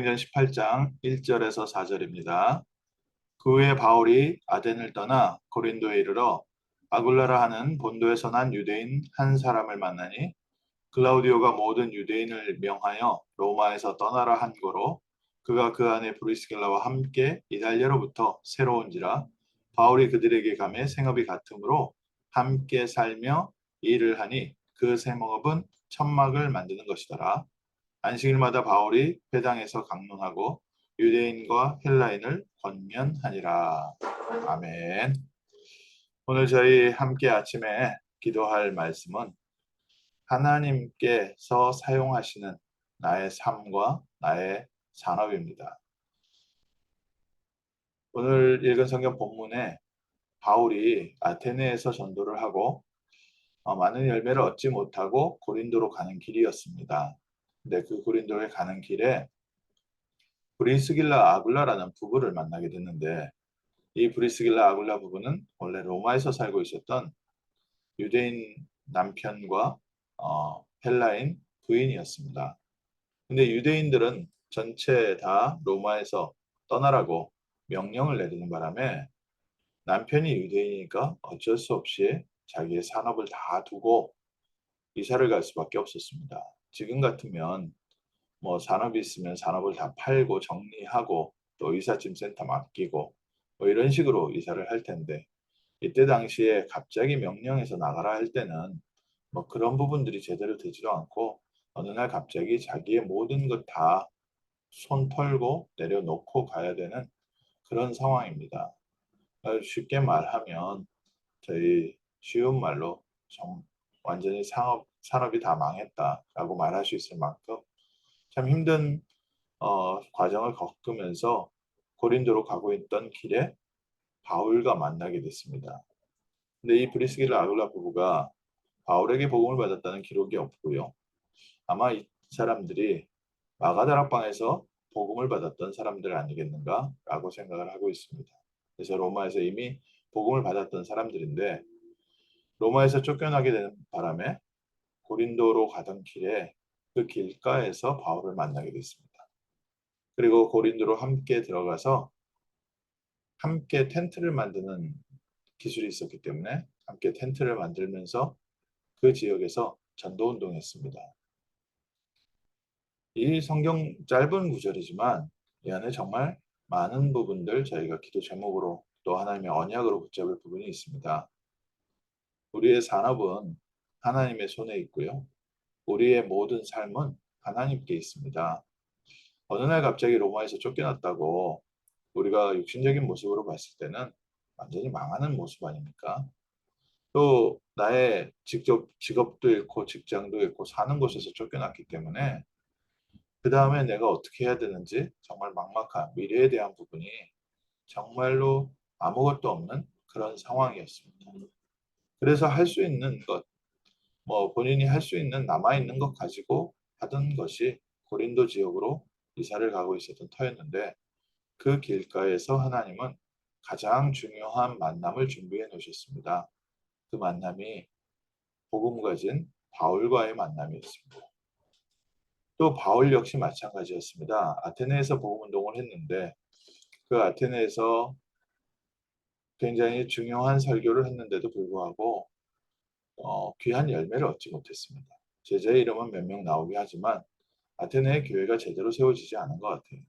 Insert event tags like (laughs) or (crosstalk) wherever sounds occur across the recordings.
사도행전 18장 1절에서 4절입니다. 그 후에 바울이 아덴을 떠나 고린도에 이르러 아굴라라 하는 본도에서 난 유대인 한 사람을 만나니 클라우디오가 모든 유대인을 명하여 로마에서 떠나라 한 거로 그가 그 안에 브리스길라와 함께 이달리아로부터 새로운지라 바울이 그들에게 감해 생업이 같으므로 함께 살며 일을 하니 그 생업은 천막을 만드는 것이더라. 안식일마다 바울이 회당에서 강론하고 유대인과 헬라인을 권면하니라. 아멘. 오늘 저희 함께 아침에 기도할 말씀은 하나님께서 사용하시는 나의 삶과 나의 산업입니다. 오늘 읽은 성경 본문에 바울이 아테네에서 전도를 하고 어, 많은 열매를 얻지 못하고 고린도로 가는 길이었습니다. 근데 그 고린도에 가는 길에 브리스길라 아굴라라는 부부를 만나게 됐는데 이 브리스길라 아굴라 부부는 원래 로마에서 살고 있었던 유대인 남편과 어, 헬라인 부인이었습니다. 근데 유대인들은 전체 다 로마에서 떠나라고 명령을 내리는 바람에 남편이 유대인이니까 어쩔 수 없이 자기의 산업을 다 두고 이사를 갈 수밖에 없었습니다. 지금 같으면 뭐 산업이 있으면 산업을 다 팔고 정리하고 또 이삿짐 센터 맡기고 뭐 이런 식으로 이사를 할 텐데 이때 당시에 갑자기 명령해서 나가라 할 때는 뭐 그런 부분들이 제대로 되지도 않고 어느 날 갑자기 자기의 모든 것 다 손 털고 내려놓고 가야 되는 그런 상황입니다. 쉽게 말하면 저희 쉬운 말로 좀 완전히 상업, 산업이 다 망했다라고 말할 수 있을 만큼 참 힘든 어, 과정을 겪으면서 고린도로 가고 있던 길에 바울과 만나게 됐습니다. 근데 이 브리스길라 아굴라 부부가 바울에게 복음을 받았다는 기록이 없고요. 아마 이 사람들이 마가다락방에서 복음을 받았던 사람들 아니겠는가라고 생각을 하고 있습니다. 그래서 로마에서 이미 복음을 받았던 사람들인데 로마에서 쫓겨나게 되는 바람에 고린도로 가던 길에 그 길가에서 바울을 만나게 됐습니다. 그리고 고린도로 함께 들어가서 함께 텐트를 만드는 기술이 있었기 때문에 함께 텐트를 만들면서 그 지역에서 전도 운동했습니다. 이 성경 짧은 구절이지만 이 안에 정말 많은 부분들 저희가 기도 제목으로 또 하나님의 언약으로 붙잡을 부분이 있습니다. 우리의 산업은 하나님의 손에 있고요. 우리의 모든 삶은 하나님께 있습니다. 어느 날 갑자기 로마에서 쫓겨났다고 우리가 육신적인 모습으로 봤을 때는 완전히 망하는 모습 아닙니까? 또 나의 직접 직업도 잃고 직장도 잃고 사는 곳에서 쫓겨났기 때문에 그 다음에 내가 어떻게 해야 되는지 정말 막막한 미래에 대한 부분이 정말로 아무것도 없는 그런 상황이었습니다. 그래서 할 수 있는 것, 뭐 본인이 할 수 있는 남아 있는 것 가지고 하던 것이 고린도 지역으로 이사를 가고 있었던 터였는데 그 길가에서 하나님은 가장 중요한 만남을 준비해 놓으셨습니다. 그 만남이 복음 가진 바울과의 만남이었습니다. 또 바울 역시 마찬가지였습니다. 아테네에서 복음 운동을 했는데 그 아테네에서 굉장히 중요한 설교를 했는데도 불구하고 어, 귀한 열매를 얻지 못했습니다. 제자의 이름은 몇 명 나오게 하지만 아테네의 교회가 제대로 세워지지 않은 것 같아요.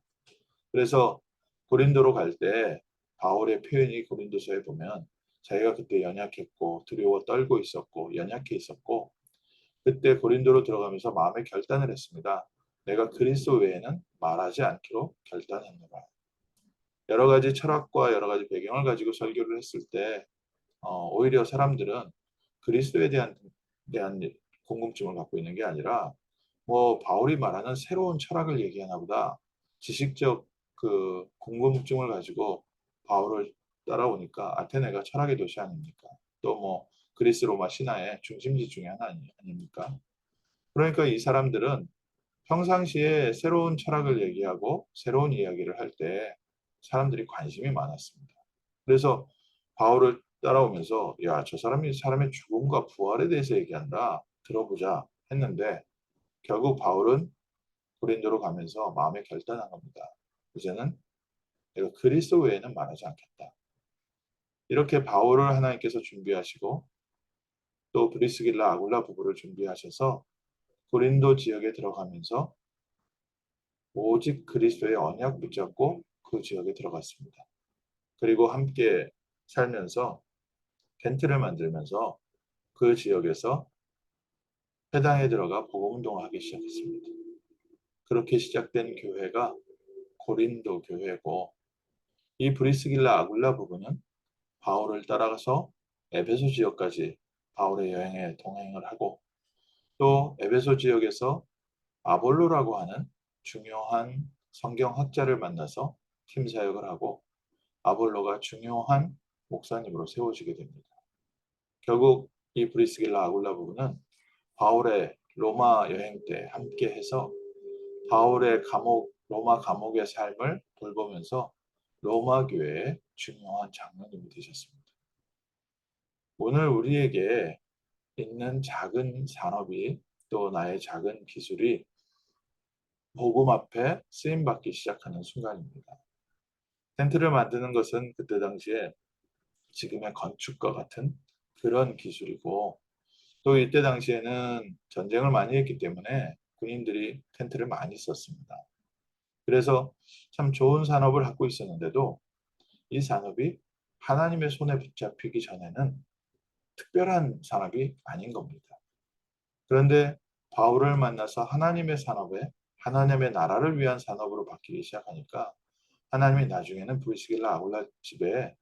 그래서 고린도로 갈 때 바울의 표현이 고린도서에 보면 자기가 그때 연약했고 두려워 떨고 있었고 연약해 있었고 그때 고린도로 들어가면서 마음의 결단을 했습니다. 내가 그리스도 외에는 말하지 않기로 결단했노라. 여러 가지 철학과 여러 가지 배경을 가지고 설교를 했을 때 어, 오히려 사람들은 그리스도에 대한 대한 궁금증을 갖고 있는 게 아니라 뭐 바울이 말하는 새로운 철학을 얘기하나 보다 지식적 그 궁금증을 가지고 바울을 따라오니까 아테네가 철학의 도시 아닙니까? 또 뭐 그리스 로마 신화의 중심지 중에 하나 아닙니까? 그러니까 이 사람들은 평상시에 새로운 철학을 얘기하고 새로운 이야기를 할 때 사람들이 관심이 많았습니다. 그래서 바울을 따라오면서 야 저 사람이 사람의 죽음과 부활에 대해서 얘기한다 들어보자 했는데 결국 바울은 고린도로 가면서 마음에 결단한 겁니다. 이제는 내가 그리스도 외에는 말하지 않겠다. 이렇게 바울을 하나님께서 준비하시고 또 브리스길라 아굴라 부부를 준비하셔서 고린도 지역에 들어가면서 오직 그리스도의 언약 붙잡고 그 지역에 들어갔습니다. 그리고 함께 살면서 텐트를 만들면서 그 지역에서 회당에 들어가 복음 운동을 하기 시작했습니다. 그렇게 시작된 교회가 고린도 교회고 이 브리스길라 아굴라 부부는 바울을 따라가서 에베소 지역까지 바울의 여행에 동행을 하고 또 에베소 지역에서 아볼로라고 하는 중요한 성경학자를 만나서 팀 사역을 하고 아볼로가 중요한 목사님으로 세워지게 됩니다. 결국 이 브리스길라 아굴라 부부는 바울의 로마 여행 때 함께 해서 바울의 감옥 로마 감옥의 삶을 돌보면서 로마 교회의 중요한 장로님이 되셨습니다. 오늘 우리에게 있는 작은 산업이 또 나의 작은 기술이 복음 앞에 쓰임 받기 시작하는 순간입니다. 텐트를 만드는 것은 그때 당시에 지금의 건축과 같은 그런 기술이고 또 이때 당시에는 전쟁을 많이 했기 때문에 군인들이 텐트를 많이 썼습니다. 그래서 참 좋은 산업을 갖고 있었는데도 이 산업이 하나님의 손에 붙잡히기 전에는 특별한 산업이 아닌 겁니다. 그런데 바울을 만나서 하나님의 산업에 하나님의 나라를 위한 산업으로 바뀌기 시작하니까 하나님이 나중에는 브리스길라 아굴라 집에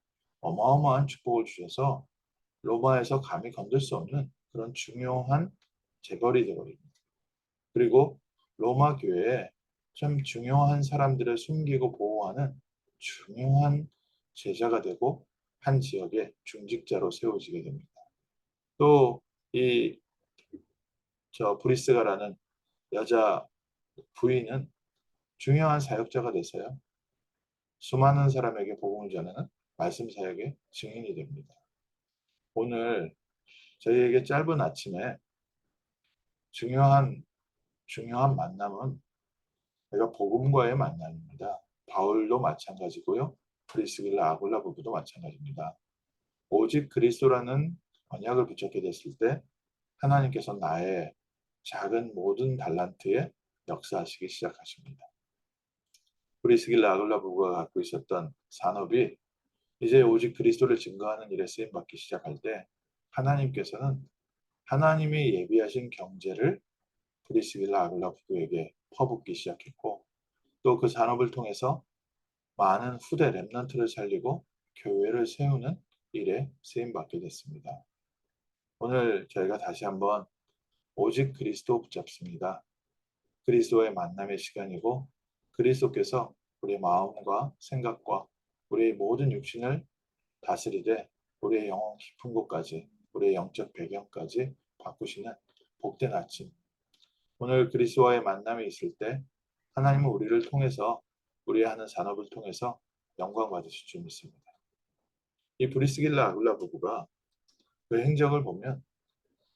어마어마한 축복을 주셔서 로마에서 감히 건들 수 없는 그런 중요한 재벌이 되어버립니다. 그리고 로마 교회에 참 중요한 사람들을 숨기고 보호하는 중요한 제자가 되고 한 지역의 중직자로 세워지게 됩니다. 또 이 저 브리스가라는 여자 부인은 중요한 사역자가 됐어요. 수많은 사람에게 복음을 전하는 말씀 사역의 증인이 됩니다. 오늘 저희에게 짧은 아침에 중요한 중요한 만남은 내가 복음과의 만남입니다. 바울도 마찬가지고요. 브리스길라 아굴라 부부도 마찬가지입니다. 오직 그리스도라는 언약을 붙잡게 됐을 때 하나님께서 나의 작은 모든 달란트에 역사하시기 시작하십니다. 브리스길라 아글라 부부가 갖고 있었던 산업이 이제 오직 그리스도를 증거하는 일에 쓰임 받기 시작할 때 하나님께서는 하나님이 예비하신 경제를 브리스길라 아글라 부부에게 퍼붓기 시작했고 또 그 산업을 통해서 많은 후대 랩런트를 살리고 교회를 세우는 일에 쓰임 받게 됐습니다. 오늘 저희가 다시 한번 오직 그리스도 붙잡습니다. 그리스도의 만남의 시간이고 그리스도께서 우리의 마음과 생각과 우리의 모든 육신을 다스리되 우리의 영혼 깊은 곳까지 우리의 영적 배경까지 바꾸시는 복된 아침. 오늘 그리스도와의 만남이 있을 때 하나님은 우리를 통해서 우리 하는 산업을 통해서 영광 받으실 줄 믿습니다. 이 브리스길라 아굴라 부부가 그 행적을 보면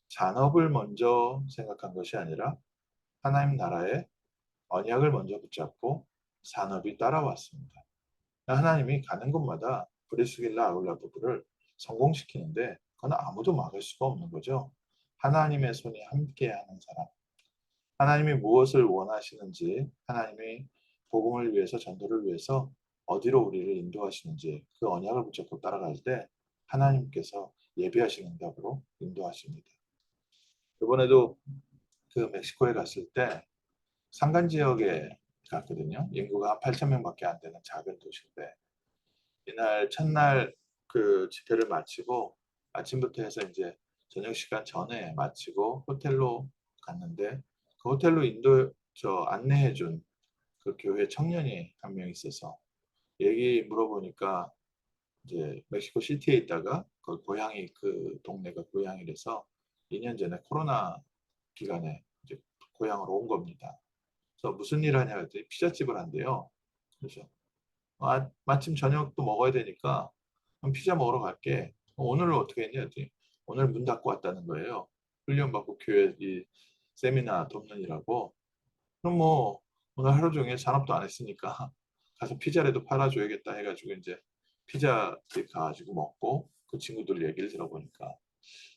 잔업을 먼저 생각한 것이 아니라 하나님 나라의 언약을 먼저 붙잡고 산업이 따라왔습니다. 하나님이 가는 곳마다 브리스길라 아울라 부부를 성공시키는데 그건 아무도 막을 수가 없는 거죠. 하나님의 손이 함께하는 사람. 하나님이 무엇을 원하시는지, 하나님이 복음을 위해서 전도를 위해서 어디로 우리를 인도하시는지 그 언약을 붙잡고 따라갈 때 하나님께서 예비하신 응답으로 인도하십니다. 이번에도 그 멕시코에 갔을 때 산간 지역에 갔거든요. 인구가 한 8천 명밖에 안 되는 작은 도시인데 이날 첫날 그 집회를 마치고 아침부터 해서 이제 저녁 시간 전에 마치고 호텔로 갔는데 그 호텔로 인도 저 안내해 준 그 교회 청년이 한 명 있어서 얘기 물어보니까 이제 멕시코 시티에 있다가 그 고향이 그 동네가 고향이라서 2년 전에 코로나 기간에 이제 고향으로 온 겁니다. 그래서 무슨 일 하냐 했더니 피자집을 한대요. 그래서 아, 마침 저녁도 먹어야 되니까 피자 먹으러 갈게. 어, 오늘은 어떻게 했냐 했더니 오늘 문 닫고 왔다는 거예요. 훈련받고 교회 이 세미나 돕는이라고. 그럼 뭐 오늘 하루 종일 산업도 안 했으니까 (laughs) 가서 피자라도 팔아줘야겠다 해가지고 이제 피자집 가가지고 먹고 그 친구들 얘기를 들어보니까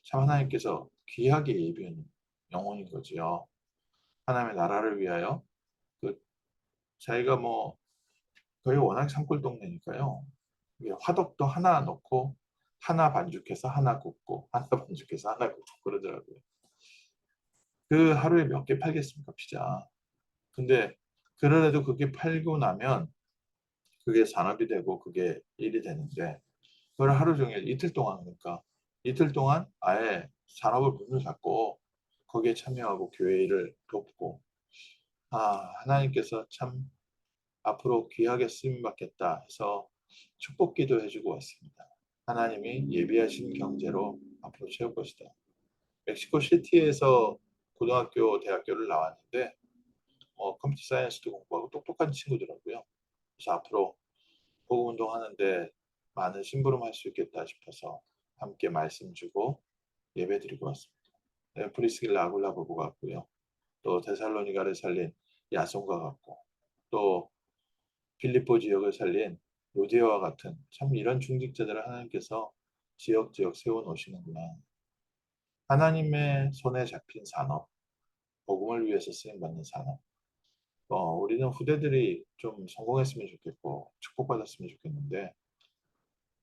참 하나님께서 귀하게 예비한 영혼인 거지요. 하나님의 나라를 위하여 그 자기가 뭐 거기 워낙 산골 동네니까요. 화덕도 하나 넣고 하나 반죽해서 하나 굽고 하나 (laughs) 반죽해서 하나 굽고 그러더라고요. 그 하루에 몇 개 팔겠습니까 피자. 근데 그래도 그게 팔고 나면 그게 산업이 되고 그게 일이 되는데 그걸 하루 종일 이틀 동안 하니까 이틀 동안 아예 산업을 문을 닫고 거기에 참여하고 교회 일을 돕고 아 하나님께서 참 앞으로 귀하게 쓰임 받겠다 해서 축복 기도해 주고 왔습니다. 하나님이 예비하신 경제로 앞으로 채울 것이다. 멕시코 시티에서 고등학교, 대학교를 나왔는데 어, 컴퓨터 사이언스도 공부하고 똑똑한 친구더라고요. 그래서 앞으로 복음 운동하는데 많은 심부름할 수 있겠다 싶어서 함께 말씀 주고 예배 드리고 왔습니다. 네, 프리스길라 아굴라 부부 같고요. 또 데살로니가를 살린 야손과 같고 또 필리포 지역을 살린 로디오와 같은 참 이런 중직자들을 하나님께서 지역 지역 세워 놓으시는구나. 하나님의 손에 잡힌 산업, 복음을 위해서 쓰임 받는 산업. 어, 우리는 후대들이 좀 성공했으면 좋겠고 축복받았으면 좋겠는데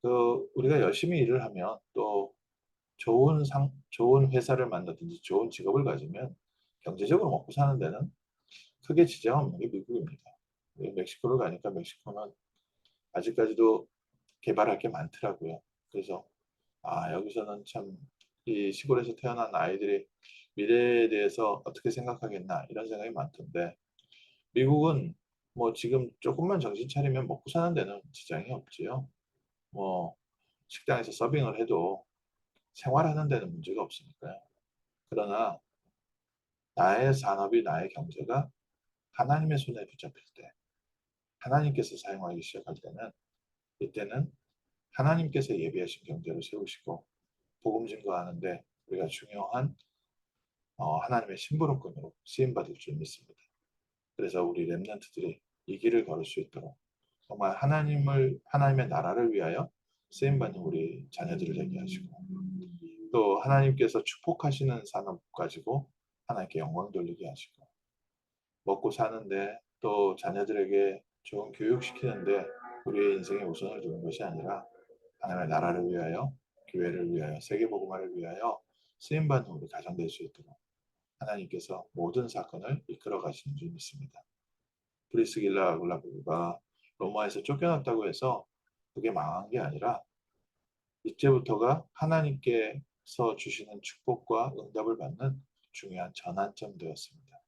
그 우리가 열심히 일을 하면 또 좋은 상 좋은 회사를 만나든지 좋은 직업을 가지면 경제적으로 먹고 사는 데는 크게 지장 없는 게 미국입니다. 멕시코를 가니까 멕시코는 아직까지도 개발할 게 많더라고요. 그래서 아 여기서는 참 이 시골에서 태어난 아이들이 미래에 대해서 어떻게 생각하겠나 이런 생각이 많던데 미국은 뭐 지금 조금만 정신 차리면 먹고 사는 데는 지장이 없지요. 뭐 식당에서 서빙을 해도 생활하는 데는 문제가 없으니까요. 그러나 나의 산업이 나의 경제가 하나님의 손에 붙잡힐 때 하나님께서 사용하기 시작할 때는 이때는 하나님께서 예비하신 경제를 세우시고 복음 증거하는데 우리가 중요한 어, 하나님의 심부름꾼으로 쓰임받을 줄 믿습니다. 그래서 우리 랩런트들이 이 길을 걸을 수 있도록 정말 하나님을 하나님의 나라를 위하여 쓰임 받는 우리 자녀들을 되게 하시고 또 하나님께서 축복하시는 산업 가지고 하나님께 영광 돌리게 하시고 먹고 사는데 또 자녀들에게 좋은 교육 시키는데 우리의 인생에 우선을 두는 것이 아니라 하나님의 나라를 위하여 교회를 위하여 세계 복음화를 위하여 쓰임 받는 우리 가정 될 수 있도록 하나님께서 모든 사건을 이끌어 가시는 줄 믿습니다. 브리스길라 아굴라부가 로마에서 쫓겨났다고 해서 그게 망한 게 아니라 이제부터가 하나님께서 주시는 축복과 응답을 받는 중요한 전환점 되었습니다.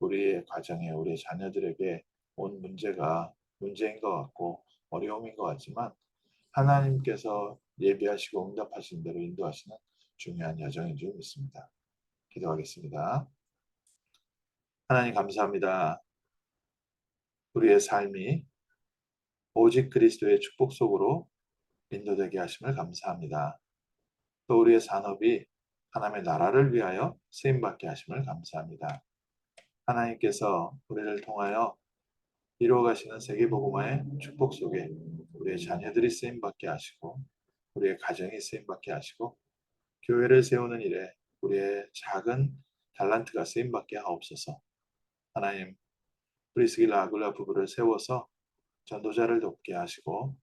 우리의 가정에 우리 자녀들에게 온 문제가 문제인 것 같고 어려움인 것 같지만 하나님께서 예비하시고 응답하신 대로 인도하시는 중요한 여정인 줄 믿습니다. 기도하겠습니다. 하나님 감사합니다. 우리의 삶이 오직 그리스도의 축복 속으로 인도되게 하심을 감사합니다. 또 우리의 산업이 하나님의 나라를 위하여 쓰임받게 하심을 감사합니다. 하나님께서 우리를 통하여 이루어가시는 세계복음화의 축복 속에 우리의 자녀들이 쓰임받게 하시고 우리의 가정이 쓰임받게 하시고 교회를 세우는 일에 우리의 작은 달란트가 쓰임받게 하옵소서. 하나님 프리스길라 아굴라 부부를 세워서 전도자를 돕게 하시고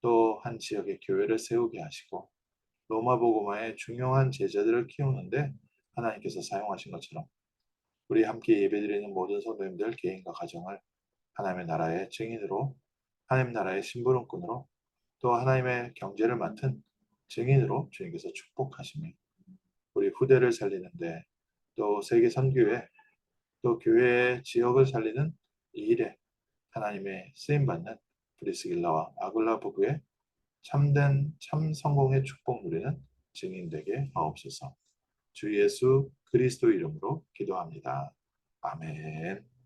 또 한 지역의 교회를 세우게 하시고 로마 복음화의 중요한 제자들을 키우는데 하나님께서 사용하신 것처럼 우리 함께 예배드리는 모든 성도님들 개인과 가정을 하나님의 나라의 증인으로 하나님 나라의 심부름꾼으로 또 하나님의 경제를 맡은 증인으로 주님께서 축복하시며 우리 후대를 살리는데 또 세계 선교회 또 교회의 지역을 살리는 이 일에 하나님의 쓰임 받는 브리스길라와 아굴라 부부의 참된 참 성공의 축복 누리는 증인 되게 하옵소서. 주 예수 그리스도 이름으로 기도합니다. 아멘.